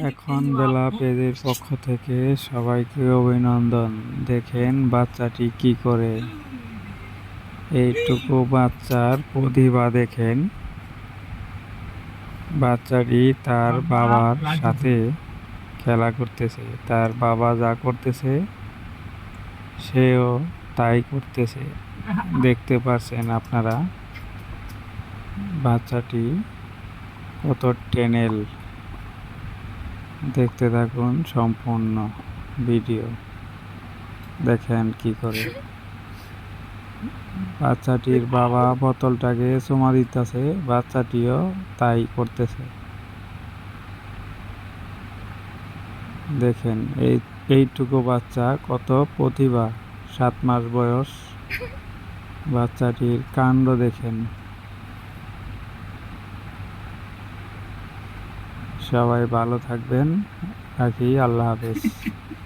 এখন বেলা পেজের পক্ষ থেকে সবাইকে অভিনন্দন। দেখেন বাচ্চাটি কি করে। এইটুকু বাচ্চার প্রতিভা দেখেন। বাচ্চাটি তার বাবার সাথে খেলা করতেছে। তার বাবা যা করতেছে, সেও তাই করতেছে। দেখতে পাচ্ছেন আপনারা? বাচ্চাটি কত টেনেল। দেখতে থাকুন সম্পূর্ণ ভিডিও। দেখেন কি করে। বাচ্চাটির বাবা বোতলটাকে চুমা দিতেছে, বাচ্চাটিও তাই করতেছে। দেখেন, এই, এইটুকু বাচ্চা কত প্রতিভা, সাত মাস বয়স। বাচ্চাটির কাণ্ড দেখেন। সবাই ভালো থাকবেন। রাখি আল্লাহ হাফেজ।